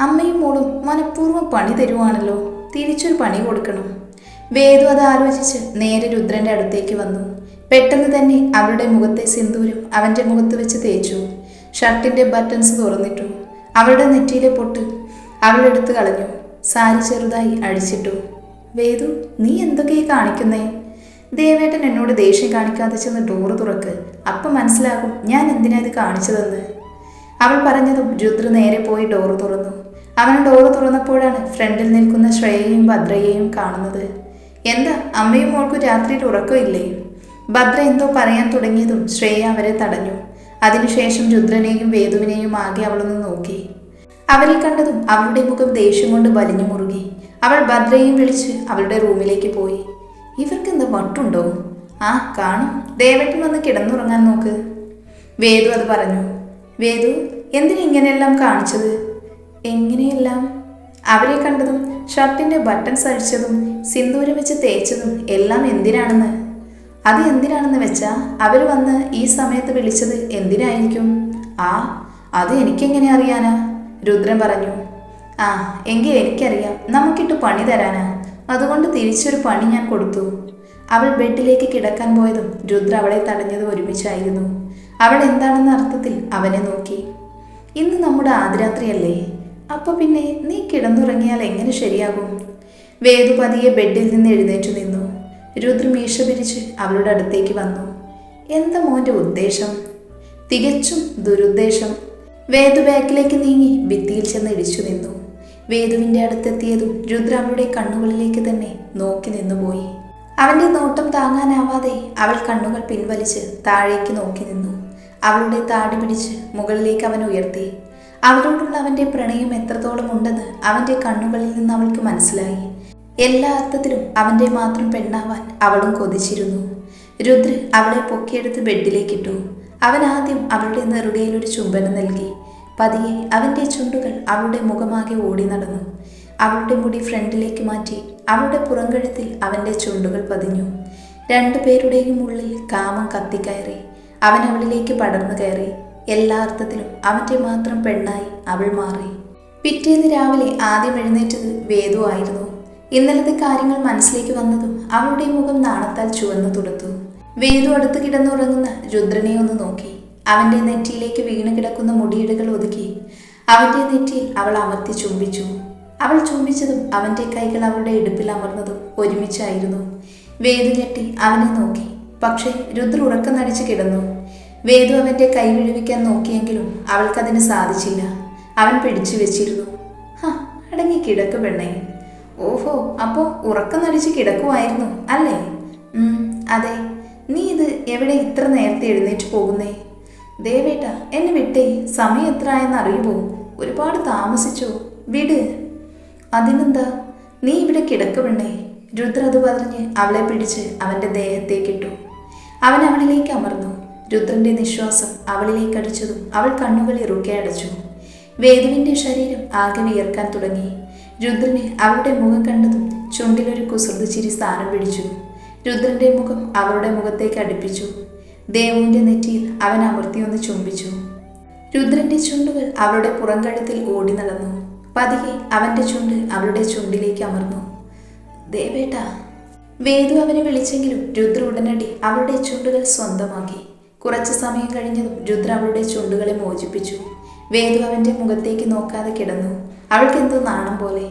അമ്മയും മോളും മനഃപൂർവം പണി തരുവാണല്ലോ. തിരിച്ചൊരു പണി കൊടുക്കണം. വേദു അത് ആലോചിച്ച് നേരെ രുദ്രന്റെ അടുത്തേക്ക് വന്നു. പെട്ടെന്ന് തന്നെ അവളുടെ മുഖത്തെ സിന്ദൂരം അവന്റെ മുഖത്ത് വെച്ച് തേച്ചു. ഷർട്ടിന്റെ ബട്ടൺസ് തുറന്നിട്ടു. അവളുടെ നെറ്റിയിലെ പൊട്ട് അവളെടുത്ത് കളഞ്ഞു. സാരി ചെറുതായി അഴിച്ചിട്ടു. വേദു നീ എന്തൊക്കെയാ കാണിക്കുന്നേ? ദേവേട്ടൻ എന്നോട് ദേഷ്യം കാണിക്കാതെ ചെന്ന് ഡോറ് തുറക്ക്. അപ്പം മനസ്സിലാകും ഞാൻ എന്തിനാ ഇത് കാണിച്ചതെന്ന്. അവൾ പറഞ്ഞതും രുദ്ര നേരെ പോയി ഡോറ് തുറന്നു. അവൻ ഡോറ് തുറന്നപ്പോഴാണ് ഫ്രണ്ടിൽ നിൽക്കുന്ന ശ്രേയയും ഭദ്രയെയും കാണുന്നത്. എന്താ? അമ്മയും മോൾക്കും രാത്രിയിൽ ഉറക്കമില്ലേ? ഭദ്ര എന്തോ പറയാൻ തുടങ്ങിയതും ശ്രേയ അവരെ തടഞ്ഞു. അതിനുശേഷം രുദ്രനെയും വേദുവിനെയും ആകെ അവളൊന്ന് നോക്കി. അവരെ കണ്ടതും അവളുടെ മുഖം ദേഷ്യം കൊണ്ട് വലിഞ്ഞു മുറുകി. അവൾ ഭദ്രയെയും വിളിച്ച് അവളുടെ റൂമിലേക്ക് പോയി. ഇവർക്ക് എന്താ വട്ടുണ്ടോ? ആ കാണും. ദേവട്ടൻ വന്ന് കിടന്നുറങ്ങാൻ നോക്ക്. വേദു അത് പറഞ്ഞു. വേദു എന്തിനാ ഇങ്ങനെയെല്ലാം കാണിച്ചത്? എങ്ങനെയെല്ലാം? അവരെ കണ്ടതും ഷർട്ടിന്റെ ബട്ടൺ അഴിച്ചതും സിന്ദൂരം വെച്ച് തേച്ചതും എല്ലാം എന്തിനാണെന്ന്? അത് എന്തിനാണെന്ന് വെച്ചാ അവർ വന്ന് ഈ സമയത്ത് വിളിച്ചത് എന്തിനായിരിക്കും? ആ അത് എനിക്കെങ്ങനെ അറിയാനാ? രുദ്രൻ പറഞ്ഞു. ആ എങ്കിൽ എനിക്കറിയാം. നമുക്കിട്ട് പണി തരാനാ. അതുകൊണ്ട് തിരിച്ചൊരു പണി ഞാൻ കൊടുത്തു. അവൾ ബെഡിലേക്ക് കിടക്കാൻ പോയതും രുദ്ര അവളെ തടഞ്ഞതും ഒരുമിച്ചായിരുന്നു. അവൾ എന്താണെന്ന അർത്ഥത്തിൽ അവനെ നോക്കി. ഇന്ന് നമ്മുടെ ആദ്യരാത്രിയല്ലേ? അപ്പൊ പിന്നെ നീ കിടന്നുറങ്ങിയാൽ എങ്ങനെ ശരിയാകും? വേദു പതിയെ ബെഡിൽ നിന്ന് എഴുന്നേറ്റു നിന്നു. രുദ്ര മീശ പിരിച്ച് അവളുടെ അടുത്തേക്ക് വന്നു. എന്താ മോന്റെ ഉദ്ദേശം? തികച്ചും ദുരുദ്ദേശം. വേദു ബാക്കിലേക്ക് നീങ്ങി ഭിത്തിയിൽ ചെന്ന് ഇടിച്ചു നിന്നു. വേദുവിന്റെ അടുത്തെത്തിയതും രുദ്ര അവളുടെ കണ്ണുകളിലേക്ക് തന്നെ നോക്കി നിന്നുപോയി അവന്റെ നോട്ടം താങ്ങാനാവാതെ അവൾ കണ്ണുകൾ പിൻവലിച്ച് താഴേക്ക് നോക്കി നിന്നു. അവളുടെ താടി പിടിച്ച് മുകളിലേക്ക് അവൻ ഉയർത്തി. അവരോടുള്ള അവന്റെ പ്രണയം എത്രത്തോളം ഉണ്ടെന്ന് അവന്റെ കണ്ണുകളിൽ നിന്ന് അവൾക്ക് മനസ്സിലായി. എല്ലാ അർത്ഥത്തിലും അവന്റെ മാത്രം പെണ്ണാവാൻ അവളും കൊതിച്ചിരുന്നു. രുദ്ര അവളെ പൊക്കിയെടുത്ത് ബെഡിലേക്കിട്ടു. അവൻ ആദ്യം അവളുടെ നെറുകയിൽ ഒരു ചുംബനം നൽകി. പതിയെ അവന്റെ ചുണ്ടുകൾ അവളുടെ മുഖമാകെ ഓടി നടന്നു. അവളുടെ മുടി ഫ്രണ്ടിലേക്ക് മാറ്റി അവളുടെ പുറംകഴുത്തിൽ അവന്റെ ചുണ്ടുകൾ പതിഞ്ഞു. രണ്ടുപേരുടെയും ഉള്ളിൽ കാമം കത്തിക്കയറി. അവൻ അവളിലേക്ക് പടർന്നു കയറി. എല്ലാ അർത്ഥത്തിലും അവന്റെ മാത്രം പെണ്ണായി അവൾ മാറി. പിറ്റേന്ന് രാവിലെ ആദ്യം എഴുന്നേറ്റത് വേദു ആയിരുന്നു. ഇന്നലത്തെ കാര്യങ്ങൾ മനസ്സിലേക്ക് വന്നതും അവളുടെ മുഖം നാണത്താൽ ചുവന്നു തുടുത്തു വേദു അടുത്ത് കിടന്നുറങ്ങുന്ന രുദ്രനെ ഒന്ന് നോക്കി. അവന്റെ നെറ്റിയിലേക്ക് വീണ് കിടക്കുന്ന മുടിയിടകൾ ഒതുക്കി. അവന്റെ നെറ്റിയിൽ അവൾ അമർത്തി ചുംബിച്ചു. അവൾ ചുംബിച്ചതും അവന്റെ കൈകൾ അവളുടെ ഇടുപ്പിൽ അമർന്നതും ഒരുമിച്ചായിരുന്നു. വേദു ഞെട്ടി അവനെ നോക്കി. പക്ഷേ രുദ്ര ഉറക്കം നടിച്ച് കിടന്നു. വേദു അവന്റെ കൈ വിഴുവിക്കാൻ നോക്കിയെങ്കിലും അവൾക്കതിന് സാധിച്ചില്ല. അവൻ പിടിച്ചു വെച്ചിരുന്നു. ഹ അടങ്ങി കിടക്ക് പെണ്ണേ. ഓഹോ അപ്പോ ഉറക്കം നടിച്ച് കിടക്കുമായിരുന്നു അല്ലേ? അതെ. നീ ഇത് എവിടെ ഇത്ര നേരത്തെ എഴുന്നേറ്റ് പോകുന്നേ? ദേവേട്ട എന്നെ വിട്ടേ. സമയം എത്ര ആയെന്ന് അറിയുമോ? ഒരുപാട് താമസിച്ചോ? വിട്. അതിനെന്താ? നീ ഇവിടെ കിടക്കുവണ്ണേ രുദ്ര അത് പറഞ്ഞ് അവളെ പിടിച്ച് അവന്റെ ദേഹത്തേക്കിട്ടു. അവൻ അവളിലേക്ക് അമർന്നു. രുദ്രന്റെ നിശ്വാസം അവളിലേക്ക് അടിച്ചതും അവൾ കണ്ണുകൾ ഇറുക്കെ അടച്ചു. വേദുവിന്റെ ശരീരം ആകെ വിയർക്കാൻ തുടങ്ങി. രുദ്രന് അവളുടെ മുഖം കണ്ടതും ചുണ്ടിലൊരു കുസൃതി ചിരി സ്ഥാനം പിടിച്ചു. രുദ്രന്റെ മുഖം അവളുടെ മുഖത്തേക്ക് അടുപ്പിച്ചു. ദേവുവിന്റെ നെറ്റിയിൽ അവൻ അമർത്തിയൊന്ന് ചുംബിച്ചു. രുദ്രന്റെ ചുണ്ടുകൾ അവളുടെ പുറംകഴുത്തിൽ ഓടി നടന്നു. പതിയെ അവന്റെ ചുണ്ട് അവളുടെ ചുണ്ടിലേക്ക് അമർന്നു. ദേവേട്ട. വേദു അവനെ വിളിച്ചെങ്കിലും രുദ്ര ഉടനടി അവളുടെ ചുണ്ടുകൾ സ്വന്തമാക്കി. കുറച്ചു സമയം കഴിഞ്ഞതും രുദ്ര അവളുടെ ചുണ്ടുകളെ മോചിപ്പിച്ചു. വേദു അവന്റെ മുഖത്തേക്ക് നോക്കാതെ കിടന്നു. അവൾക്ക് എന്തോ നാണം പോലെ.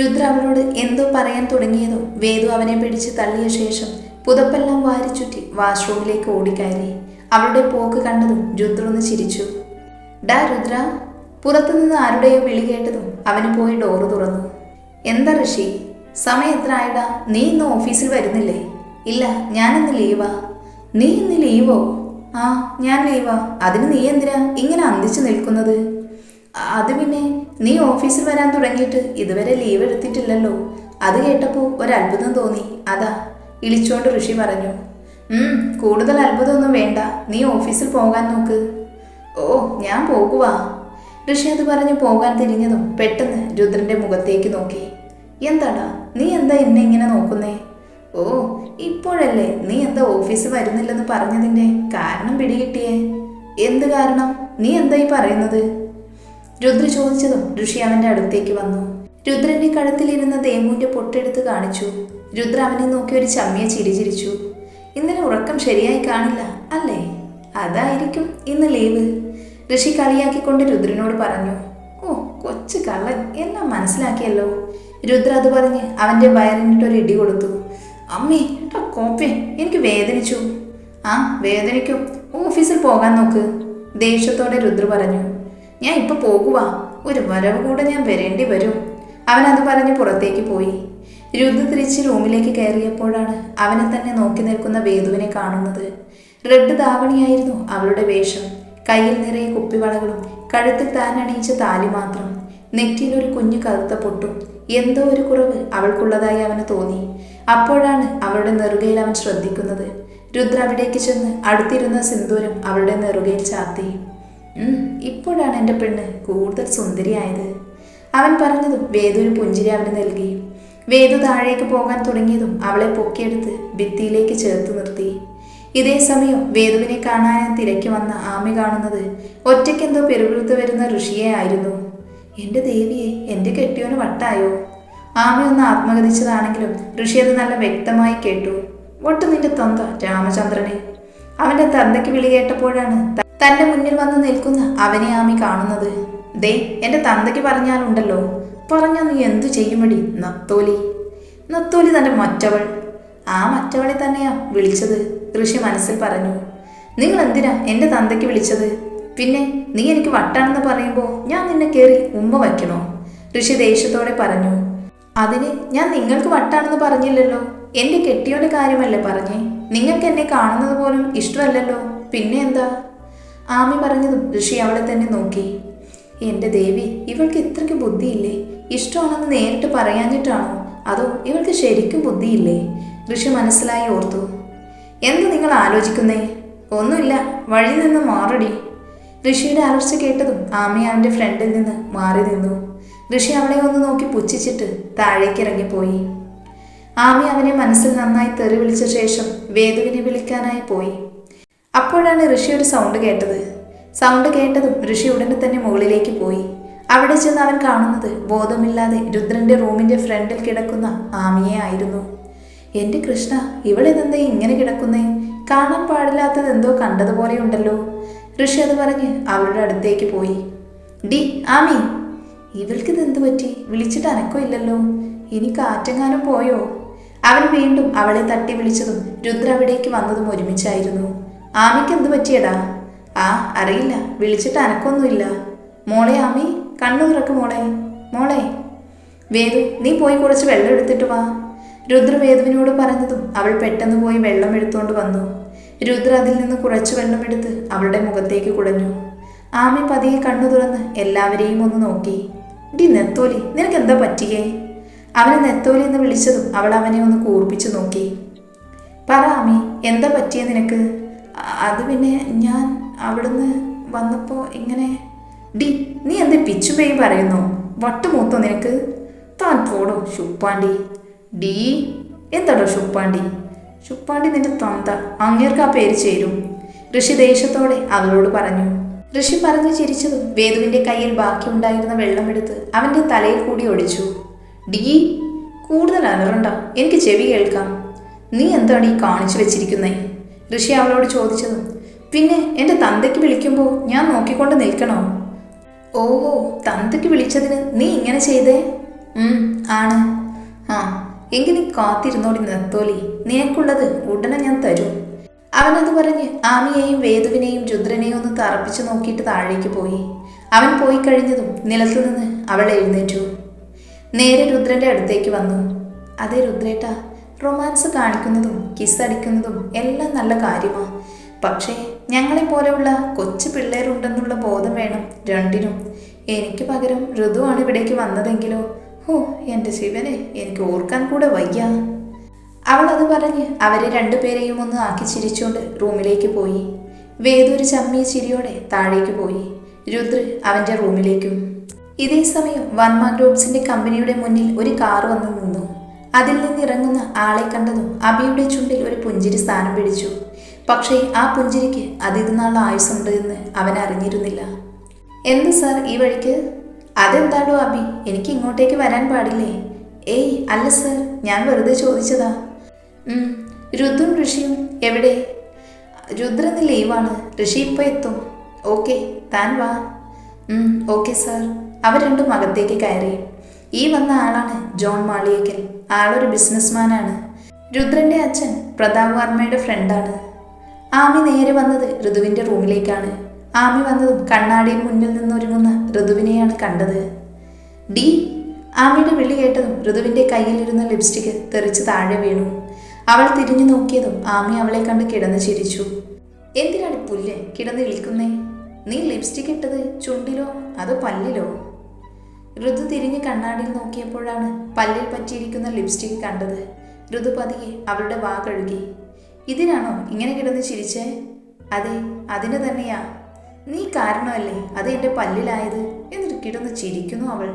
രുദ്ര അവളോട് എന്തോ പറയാൻ തുടങ്ങിയതും വേദു അവനെ പിടിച്ച് തള്ളിയ ശേഷം പുതപ്പെല്ലാം വാരിച്ചുറ്റി വാഷ്റൂമിലേക്ക് ഓടിക്കയറി. അവളുടെ പോക്ക് കണ്ടതും രുദ്ര ഒന്ന് ചിരിച്ചു. ഡാ രുദ്ര പുറത്തുനിന്ന് ആരുടെയോ വിളി കേട്ടതും അവന് പോയി ഡോറ് തുറന്നു. എന്താ ഋഷി? സമയം എത്ര ആയടാ? നീ ഇന്ന് ഓഫീസിൽ വരുന്നില്ലേ? ഇല്ല ഞാനിന്ന് ലീവാ. നീ ഇന്ന് ലീവോ? ആ ഞാൻ ലീവാ. അതിന് നീ എന്തിനാ ഇങ്ങനെ അന്തിച്ചു നിൽക്കുന്നത്? അത് പിന്നെ നീ ഓഫീസിൽ വരാൻ തുടങ്ങിയിട്ട് ഇതുവരെ ലീവ് എടുത്തിട്ടില്ലല്ലോ. അത് കേട്ടപ്പോൾ ഒരു അത്ഭുതം തോന്നി. അതാ ഇളിച്ചോണ്ട് ഋഷി പറഞ്ഞു. കൂടുതൽ അത്ഭുതമൊന്നും വേണ്ട. നീ ഓഫീസിൽ പോകാൻ നോക്ക്. ഓ ഞാൻ പോകുവാ. ഋഷി അത് പറഞ്ഞ് പോകാൻ തിരിഞ്ഞതും പെട്ടെന്ന് രുദ്രന്റെ മുഖത്തേക്ക് നോക്കി. എന്താടാ നീ എന്താ എന്നെ ഇങ്ങനെ നോക്കുന്നേ? ഓ ഇപ്പോഴല്ലേ? നീ എന്താ ഓഫീസ് വരുന്നില്ലെന്ന് പറഞ്ഞതിന്റെ കാരണം പിടികിട്ടിയേ എന്ത് കാരണം? നീ എന്തായി പറയുന്നത്? രുദ്ര ചോദിച്ചതും ഋഷി അവന്റെ അടുത്തേക്ക് വന്നു. രുദ്രന്റെ കഴുത്തിലിരുന്ന ദേമുവിന്റെ പൊട്ടെടുത്ത് കാണിച്ചു. രുദ്ര അവനെ നോക്കി ഒരു ചമ്മിയ ചിരി ചിരിച്ചു ഇന്നലെ ഉറക്കം ശരിയായി കാണില്ല അല്ലേ? അതായിരിക്കും ഇന്ന് ലീവ്. ഋഷി കളിയാക്കിക്കൊണ്ട് രുദ്രനോട് പറഞ്ഞു ഓ കൊച്ചു കള്ളൻ എല്ലാം മനസ്സിലാക്കിയല്ലോ. രുദ്ര അത് പറഞ്ഞ് അവന്റെ വയറിനിട്ടൊരു ഇടി കൊടുത്തു. അമ്മേ കോപ്പേ എനിക്ക് വേദനിച്ചു. ആ വേദനിക്കും. ഓഫീസിൽ പോകാൻ നോക്ക് ദേഷ്യത്തോടെ രുദ്ര പറഞ്ഞു. ഞാൻ ഇപ്പൊ പോകുവാ. ഒരു വരവ് കൂടെ ഞാൻ വരേണ്ടി വരും. അവൻ അത് പറഞ്ഞ് പുറത്തേക്ക് പോയി. രുദ്ര തിരിച്ച് റൂമിലേക്ക് കയറിയപ്പോഴാണ് അവനെ തന്നെ നോക്കി നിൽക്കുന്ന വേദുവിനെ കാണുന്നത്. റെഡ് ദാവണിയായിരുന്നു അവളുടെ വേഷം. കയ്യിൽ നിറയെ കുപ്പിവളകളും കഴുത്തിൽ താൻ അണിയിച്ച താലി മാത്രം. നെറ്റിയിൽ ഒരു കുഞ്ഞു കറുത്ത പൊട്ടും. എന്തോ ഒരു കുറവ് അവൾക്കുള്ളതായി അവന് തോന്നി. അപ്പോഴാണ് അവളുടെ നെറുകയിൽ അവൻ ശ്രദ്ധിക്കുന്നത്. രുദ്ര അവിടേക്ക് ചെന്ന് അടുത്തിരുന്ന സിന്ദൂരം അവളുടെ നെറുകയിൽ ചാത്തി "ഉം, ഇപ്പോഴാണ് എന്റെ പെണ്ണ് കൂടുതൽ സുന്ദരിയായത്. അവൻ പറഞ്ഞതും വേദു ഒരു പുഞ്ചിരി അവന് നൽകി. വേദു താഴേക്ക് പോകാൻ തുടങ്ങിയതും അവളെ പൊക്കിയെടുത്ത് ഭിത്തിയിലേക്ക് ചേർത്ത് നിർത്തി. ഇതേ സമയം വേദുവിനെ കാണാൻ തിരക്കി വന്ന ആമി കാണുന്നത് ഒറ്റയ്ക്കെന്തോ പെരുവിടുത്ത് വരുന്ന ഋഷിയെ ആയിരുന്നു. എന്റെ ദേവിയെ എന്റെ കെട്ടിയോന് വട്ടായോ? ആമി ഒന്ന് ആത്മഗതിച്ചതാണെങ്കിലും ഋഷി അത് നല്ല വ്യക്തമായി കേട്ടു. ഒട്ട് നിന്റെ തൊന്ത രാമചന്ദ്രനെ. അവന്റെ തന്തയ്ക്ക് വിളി കേട്ടപ്പോഴാണ് തന്റെ മുന്നിൽ വന്ന് നിൽക്കുന്ന അവനെ ആമി കാണുന്നത്. ദേ എന്റെ തന്തയ്ക്ക് പറഞ്ഞാലുണ്ടല്ലോ. പറഞ്ഞാൽ നീ എന്തു ചെയ്യുമടി നത്തോലി? നത്തോലി തന്റെ മറ്റവൾ. ആ മറ്റവളെ തന്നെയാ വിളിച്ചത് ഋഷി മനസ്സിൽ പറഞ്ഞു. നിങ്ങൾ എന്തിനാ എന്റെ തന്തയ്ക്ക് വിളിച്ചത്? പിന്നെ നീ എനിക്ക് വട്ടാണെന്ന് പറയുമ്പോൾ ഞാൻ നിന്നെ കയറി ഉമ്മ വയ്ക്കണോ? ഋഷി ദേഷ്യത്തോടെ പറഞ്ഞു. അതിന് ഞാൻ നിങ്ങൾക്ക് വട്ടാണെന്ന് പറഞ്ഞില്ലല്ലോ. എന്റെ കെട്ടിയോടെ കാര്യമല്ലേ പറഞ്ഞേ? നിങ്ങൾക്ക് എന്നെ കാണുന്നത് പോലും ഇഷ്ടമല്ലല്ലോ. പിന്നെ എന്താ? ആമി പറഞ്ഞതും ഋഷി അവളെ തന്നെ നോക്കി. എന്റെ ദേവി ഇവൾക്ക് ഇത്രയ്ക്ക് ബുദ്ധിയില്ലേ? ഇഷ്ടമാണെന്ന് നേരിട്ട് പറയാഞ്ഞിട്ടാണോ? അതോ ഇവൾക്ക് ശരിക്കും ബുദ്ധിയില്ലേ? ഋഷി മനസ്സിലായി ഓർത്തു. എന്ത് നിങ്ങൾ ആലോചിക്കുന്നേ? ഒന്നുമില്ല വഴി നിന്ന് മാറടി. ഋഷിയുടെ അലർച്ച കേട്ടതും ആമി അവന്റെ ഫ്രണ്ടിൽ നിന്ന് മാറി നിന്നു. ഋഷി അവളെ ഒന്ന് നോക്കി പുച്ഛിച്ചിട്ട് താഴേക്ക് ഇറങ്ങിപ്പോയി ആമി അവനെ മനസ്സിൽ നന്നായി തെറി വിളിച്ച ശേഷം വേദുവിനെ വിളിക്കാനായി പോയി. അപ്പോഴാണ് ഋഷി ഒരു സൗണ്ട് കേട്ടത്. സൗണ്ട് കേട്ടതും ഋഷി ഉടനെ തന്നെ മുകളിലേക്ക് പോയി. അവിടെ ചെന്ന് അവൻ കാണുന്നത് ബോധമില്ലാതെ രുദ്രന്റെ റൂമിന്റെ ഫ്രണ്ടിൽ കിടക്കുന്ന ആമിയെ ആയിരുന്നു. എന്റെ കൃഷ്ണ ഇവളിതെന്തേ ഇങ്ങനെ കിടക്കുന്നേ? കാണാൻ പാടില്ലാത്തത് എന്തോ കണ്ടതുപോലെ ഉണ്ടല്ലോ ഋഷി അത് പറഞ്ഞ് അവളുടെ അടുത്തേക്ക് പോയി. ഡി ആമി ഇവൾക്കിത് എന്ത് പറ്റി? വിളിച്ചിട്ട് അനക്കോ ഇല്ലല്ലോ? ഇനി കാറ്റെങ്ങാനും പോയോ? അവൻ വീണ്ടും അവളെ തട്ടി വിളിച്ചതും രുദ്ര അവിടേക്ക് വന്നതും ഒരുമിച്ചായിരുന്നു. ആമിക്ക് എന്ത് പറ്റിയടാ? ആ അറിയില്ല. വിളിച്ചിട്ട് അനക്കൊന്നുമില്ല. മോളെ ആമി കണ്ണു തുറക്ക് മോളെ. മോളെ. വേദു നീ പോയി കുറച്ച് വെള്ളം എടുത്തിട്ട് വാ. രുദ്ര വേദുവിനോട് പറഞ്ഞതും അവൾ പെട്ടെന്ന് പോയി വെള്ളം എടുത്തുകൊണ്ട് വന്നു. രുദ്ര അതിൽ നിന്ന് കുറച്ച് വെള്ളം എടുത്ത് അവളുടെ മുഖത്തേക്ക് കുടഞ്ഞു. ആമി പതിയെ കണ്ണു തുറന്ന് എല്ലാവരെയും ഒന്ന് നോക്കി. ഡി നെത്തോലി നിനക്ക് എന്താ പറ്റിയേ? അവനെ നെത്തോലി എന്ന് വിളിച്ചതും അവൾ അവനെ ഒന്ന് കൂർപ്പിച്ചു നോക്കി. പറ അമ്മി എന്താ പറ്റിയ നിനക്ക്? അത് പിന്നെ ഞാൻ അവിടുന്ന് വന്നപ്പോൾ ഇങ്ങനെ ഡി നീ എന്ത് പിച്ചുപേയും പറയുന്നു? വട്ടുമൂത്തോ നിനക്ക്? താൻ പോടോ ശുപ്പാണ്ടി. ഡീ? എന്താടോ ശുപ്പാണ്ടി? ശുപ്പാണ്ടി നിന്റെ തന്ത അങ്ങേർക്ക് ആ പേര് ചേരും. ഋഷി ദേഷ്യത്തോടെ അവളോട് പറഞ്ഞു. ഋഷി പറഞ്ഞു ചിരിച്ചതും വേദുവിന്റെ കയ്യിൽ ബാക്കിയുണ്ടായിരുന്ന വെള്ളമെടുത്ത് അവന്റെ തലയിൽ കൂടി ഒഴിച്ചു ഡി കൂടുതൽ അലറണ്ട. എനിക്ക് ചെവി കേൾക്കാം. നീ എന്താണ് ഈ കാണിച്ചു വെച്ചിരിക്കുന്നേ? ഋഷി അവളോട് ചോദിച്ചതും പിന്നെ എന്റെ തന്തയ്ക്ക് വിളിക്കുമ്പോൾ ഞാൻ നോക്കിക്കൊണ്ട് നിൽക്കണോ? ഓഹോ തന്തയ്ക്ക് വിളിച്ചതിന് നീ ഇങ്ങനെ ചെയ്തേ? ആണ്. ആ എങ്കിൽ നീ കാത്തിരുന്നോടി നെത്തോലി. നിനക്കുള്ളത് ഉടനെ ഞാൻ തരും. അവനത് പറഞ്ഞ് ആമിയെയും വേദുവിനെയും രുദ്രനെയും ഒന്ന് തറപ്പിച്ചു നോക്കിയിട്ട് താഴേക്ക് പോയി. അവൻ പോയി കഴിഞ്ഞതും നിലത്തുനിന്ന് അവൾ എഴുന്നേറ്റു. നേരെ രുദ്രന്റെ അടുത്തേക്ക് വന്നു. അതെ രുദ്രേട്ട റൊമാൻസ് കാണിക്കുന്നതും കിസ് അടിക്കുന്നതും എല്ലാം നല്ല കാര്യമാണ് പക്ഷേ ഞങ്ങളെ പോലെയുള്ള കൊച്ചു പിള്ളേരുണ്ടെന്നുള്ള ബോധം വേണം രണ്ടിനും. എനിക്ക് പകരം ഋതുവാണ് ഇവിടേക്ക് വന്നതെങ്കിലോ? ഓ എന്റെ ശിവനെ എനിക്ക് ഓർക്കാൻ കൂടെ വയ്യ. അവൾ അത് പറഞ്ഞ് അവരെ രണ്ടുപേരെയും ഒന്ന് ആക്കി ചിരിച്ചുകൊണ്ട് റൂമിലേക്ക് പോയി. വേദൊരു ചമ്മിയ ചിരിയോടെ താഴേക്ക് പോയി. രുദ്ര അവന്റെ റൂമിലേക്കും. ഇതേ സമയം വർമ്മ ഗ്രൂപ്സിന്റെ കമ്പനിയുടെ മുന്നിൽ ഒരു കാർ വന്ന് നിന്നു. അതിൽ നിന്ന് ഇറങ്ങുന്ന ആളെ കണ്ടതും അബിയുടെ ചുണ്ടിൽ ഒരു പുഞ്ചിരി സ്ഥാനം പിടിച്ചു. പക്ഷേ ആ പുഞ്ചിരിക്ക് അതിരുന്നാൾ ആയുസുണ്ട് എന്ന് അവൻ അറിഞ്ഞിരുന്നില്ല. എന്ത് സാർ ഈ വഴിക്ക്? അതെന്താടോ അബി? എനിക്ക് ഇങ്ങോട്ടേക്ക് വരാൻ പാടില്ലേ? ഏയ് അല്ല സാർ. ഞാൻ വെറുതെ ചോദിച്ചതാ. രുദ്രും ഋഷിയും എവിടെ? രുദ്രന് ലീവാണ്. ഋഷി ഇപ്പോൾ എത്തും. ഓക്കെ താൻ വാ. Okay sir. അവർ രണ്ടും അകത്തേക്ക് കയറി. ഈ വന്ന ആളാണ് ജോൺ മാളിയേക്കൽ. ആളൊരു ബിസിനസ്മാനാണ്. രുദ്രന്റെ അച്ഛൻ പ്രതാപ് വർമ്മയുടെ ഫ്രണ്ടാണ്. ആമി നേരെ വന്നത് ഋതുവിന്റെ റൂമിലേക്കാണ്. ആമി വന്നതും കണ്ണാടിയിൽ മുന്നിൽ നിന്നൊരുങ്ങുന്ന ഋതുവിനെയാണ് കണ്ടത്. ഡി ആമിയുടെ വിളി കേട്ടതും ഋതുവിന്റെ കയ്യിലിരുന്ന ലിപ്സ്റ്റിക് തെറിച്ച് താഴെ വീണു. അവൾ തിരിഞ്ഞു നോക്കിയതും ആമി അവളെ കണ്ട് കിടന്ന് ചിരിച്ചു. എന്തിനാണ് പുല്ല് കിടന്ന് വിളിക്കുന്നേ? നീ ലിപ്സ്റ്റിക് ഇട്ടത് ചുണ്ടിലോ അതോ പല്ലിലോ? ഋതു തിരിഞ്ഞ് കണ്ണാടിയിൽ നോക്കിയപ്പോഴാണ് പല്ലിൽ പറ്റിയിരിക്കുന്ന ലിപ്സ്റ്റിക് കണ്ടത്. ഋതു പതിയെ അവളുടെ വാ കഴുകി. ഇതിനാണോ ഇങ്ങനെ കിടന്ന് ചിരിച്ചേ? അതെ അതിന് തന്നെയാ. നീ കാരണമല്ലേ അത് എന്റെ പല്ലിലായത്? എന്നിട്ട് കിടന്ന് ചിരിക്കുന്നു അവൾ.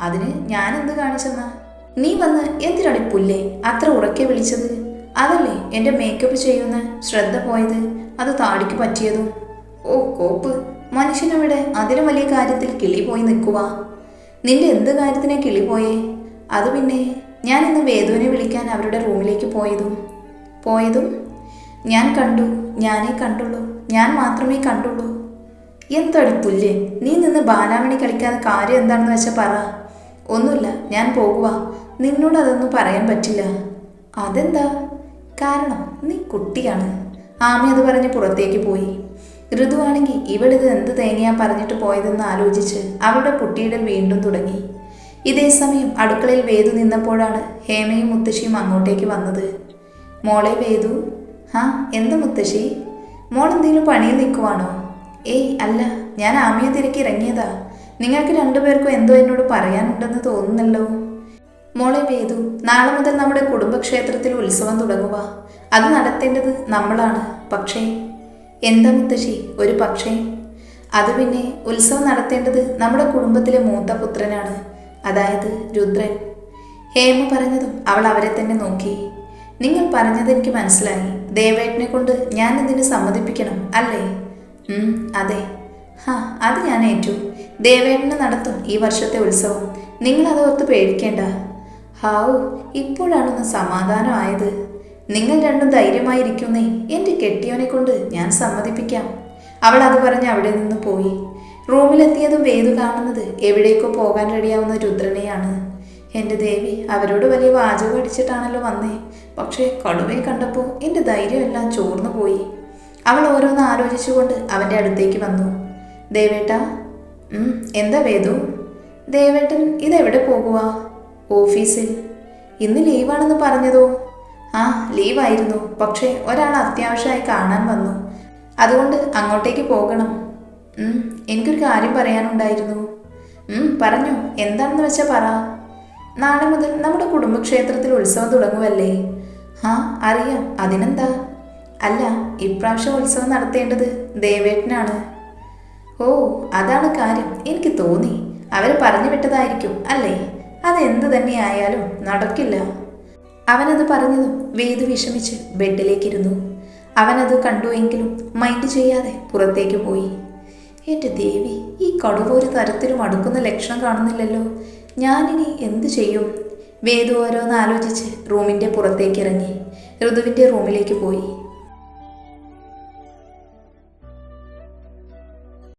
അതിന് ഞാനെന്ത് കാണിച്ചെന്നാ? നീ വന്ന് എന്തിനാടി പുല്ലേ? അത്ര ഉറക്കെ വിളിച്ചത്? അതല്ലേ എന്റെ മേക്കപ്പ് ചെയ്യുന്ന ശ്രദ്ധ പോയത്? അത് താടിക്ക് പറ്റിയതും. ഓ കോപ്പ്. മനുഷ്യനവിടെ അതിലും വലിയ കാര്യത്തിൽ കിളി പോയി നിൽക്കുക നിന്റെ എന്ത് കാര്യത്തിനെ കിളി പോയേ? അത് പിന്നെ ഞാൻ ഇന്ന് വേദുവിനെ വിളിക്കാൻ അവരുടെ റൂമിലേക്ക് പോയതും. പോയതും? ഞാൻ കണ്ടു. ഞാനേ കണ്ടുള്ളൂ. ഞാൻ മാത്രമേ കണ്ടുള്ളൂ. എന്താണ് പുല്ല്? നീ നിന്ന് ബാലാമണി കളിക്കാതെ കാര്യം എന്താണെന്ന് വെച്ചാൽ പറ. ഒന്നുമില്ല ഞാൻ പോകുക നിന്നോട് അതൊന്നും പറയാൻ പറ്റില്ല. അതെന്താ? കാരണം നീ കുട്ടിയാണ്. ആമി അത് പറഞ്ഞ് പുറത്തേക്ക് പോയി. ഋതുവാണെങ്കിൽ ഇവളിത് എന്ത് തേങ്ങയാ പറഞ്ഞിട്ട് പോയതെന്ന് ആലോചിച്ച് അവളുടെ കുട്ടിയിടൽ വീണ്ടും തുടങ്ങി. ഇതേ സമയം അടുക്കളയിൽ വേദു നിന്നപ്പോഴാണ് ഹേമയും മുത്തശ്ശിയും അങ്ങോട്ടേക്ക് വന്നത്. മോളെ വേദു. ഹാ എന്ത് മുത്തശ്ശി? മോൾ എന്തെങ്കിലും പണിയിൽ നിൽക്കുവാണോ? ഏയ് അല്ല ഞാൻ ആമിയെ തിരക്കി ഇറങ്ങിയതാ. നിങ്ങൾക്ക് രണ്ടുപേർക്കും എന്തോ എന്നോട് പറയാനുണ്ടെന്ന് തോന്നുന്നല്ലോ. മോളെ വേദു നാളെ മുതൽ നമ്മുടെ കുടുംബക്ഷേത്രത്തിൽ ഉത്സവം തുടങ്ങുക അത് നടത്തേണ്ടത് നമ്മളാണ്. പക്ഷേ എന്താ മുത്തശ്ശി? ഒരു പക്ഷേ. അത് പിന്നെ ഉത്സവം നടത്തേണ്ടത് നമ്മുടെ കുടുംബത്തിലെ മൂത്ത പുത്രനാണ്. അതായത് രുദ്രൻ. ഹേമ പറഞ്ഞതും അവൾ അവരെ തന്നെ നോക്കി. നിങ്ങൾ പറഞ്ഞത് എനിക്ക് മനസ്സിലായി. ദേവേട്ടനെ കൊണ്ട് ഞാൻ ഇതിന് സമ്മതിപ്പിക്കണം അല്ലേ? അതെ. ഹാ അത് ഞാൻ ഏറ്റു. ദേവേട്ടനെ നടത്തും ഈ വർഷത്തെ ഉത്സവം. നിങ്ങൾ അത് ഓർത്ത് പേടിക്കേണ്ട. ഹാവു ഇപ്പോഴാണൊന്ന് സമാധാനമായത്. നിങ്ങൾ രണ്ടും ധൈര്യമായിരിക്കുന്നേ എന്റെ കെട്ടിയവനെ കൊണ്ട് ഞാൻ സമ്മതിപ്പിക്കാം. അവൾ അത് പറഞ്ഞ് അവിടെ നിന്ന് പോയി. റൂമിലെത്തിയതും വേദു കാണുന്നത് എവിടേക്കോ പോകാൻ റെഡിയാവുന്ന രുദ്രനെയാണ്. എന്റെ ദേവി അവരോട് വലിയ വാചകം അടിച്ചിട്ടാണല്ലോ വന്നേ. പക്ഷേ കടുവയെ കണ്ടപ്പോൾ എന്റെ ധൈര്യമെല്ലാം ചോർന്നു പോയി. അവൾ ഓരോന്ന് ആലോചിച്ചുകൊണ്ട് അവന്റെ അടുത്തേക്ക് വന്നു. ദേവേട്ട എന്താ വേദു? ദേവേട്ടൻ ഇതെവിടെ പോകുക ഓഫീസിൽ. ഇന്ന് ലീവാണെന്ന് പറഞ്ഞതോ? ആ ലീവായിരുന്നു. പക്ഷേ ഒരാൾ അത്യാവശ്യമായി കാണാൻ വന്നു. അതുകൊണ്ട് അങ്ങോട്ടേക്ക് പോകണം. എനിക്കൊരു കാര്യം പറയാനുണ്ടായിരുന്നു. പറഞ്ഞു. എന്താണെന്ന് വെച്ചാൽ പറ. നാളെ മുതൽ നമ്മുടെ കുടുംബക്ഷേത്രത്തിൽ ഉത്സവം തുടങ്ങുമല്ലേ ആ അറിയാം. അതിനെന്താ? അല്ല ഇപ്രാവശ്യം ഉത്സവം നടത്തേണ്ടത് ദേവേട്ടനാണ്. ഓ അതാണ് കാര്യം. എനിക്ക് തോന്നി. അവർ പറഞ്ഞു വിട്ടതായിരിക്കും അല്ലേ? അതെന്ത് തന്നെയായാലും നടക്കില്ല. അവനത് പറഞ്ഞതും വേദു വിഷമിച്ച് ബെഡിലേക്കിരുന്നു. അവനത് കണ്ടുവെങ്കിലും മൈൻഡ് ചെയ്യാതെ പുറത്തേക്ക് പോയി. എന്റെ ദേവി ഈ കടുവ ഒരു തരത്തിലും അടുക്കുന്ന ലക്ഷണം കാണുന്നില്ലല്ലോ. ഞാനിനി എന്തു ചെയ്യും? വേദു ഓരോന്ന് ആലോചിച്ച് റൂമിന്റെ പുറത്തേക്ക് ഇറങ്ങി ഋതുവിന്റെ റൂമിലേക്ക് പോയി.